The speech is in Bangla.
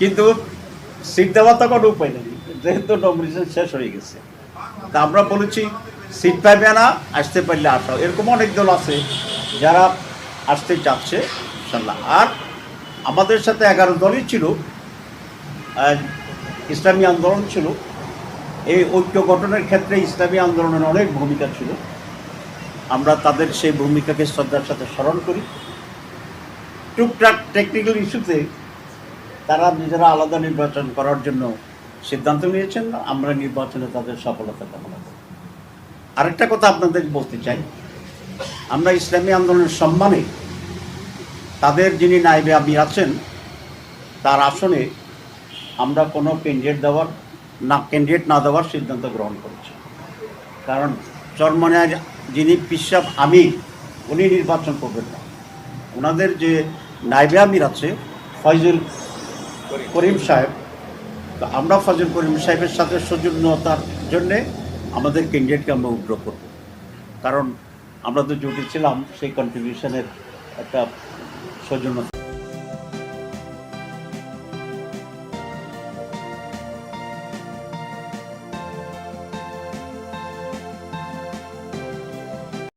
কিন্তু সিট দেওয়ার তো কোনো উপায় নেই, যেহেতু নমিনেশন শেষ হয়ে গেছে। তা আমরা বলেছি সিট পাইবে না, আসতে পারলে আসাও এরকম অনেক দল আছে যারা আসতে চাচ্ছে আর আমাদের সাথে এগারো দলই ছিল ইসলামী আন্দোলন ছিল। এই ঐক্য গঠনের ক্ষেত্রে ইসলামী আন্দোলনের অনেক ভূমিকা ছিল। আমরা তাদের সেই ভূমিকাকে শ্রদ্ধার সাথে স্মরণ করি। টুকটাক টেকনিক্যাল ইস্যুতে তারা নিজেরা আলাদা নির্বাচন করার জন্য সিদ্ধান্ত নিয়েছেন, আমরা নির্বাচনে তাদের সফলতা কামনা করি। আরেকটা কথা আপনাদের বলতে চাই। আমরা ইসলামী আন্দোলনের সম্মানে তাদের যিনি নাইবে আমি আছেন, তার আসনে আমরা কোনো ক্যান্ডিডেট দেওয়ার, না, ক্যান্ডিডেট না দেওয়ার সিদ্ধান্ত গ্রহণ করেছি। কারণ চরমনায় যিনি পিসাব আমির, উনি নির্বাচন করবেন না। ওনাদের যে নাইবে আমির আছে, ফয়জুল করিম সাহেব, তো আমরা ফজল করিম সাহেবের সাথে সৌজন্যতার জন্যে আমাদের ক্যান্ডিডেটকে আমরা উগ্র করব। কারণ আমরা তো জুটি ছিলাম, সেই কন্ট্রিবিউশনের একটা সৌজন্যতা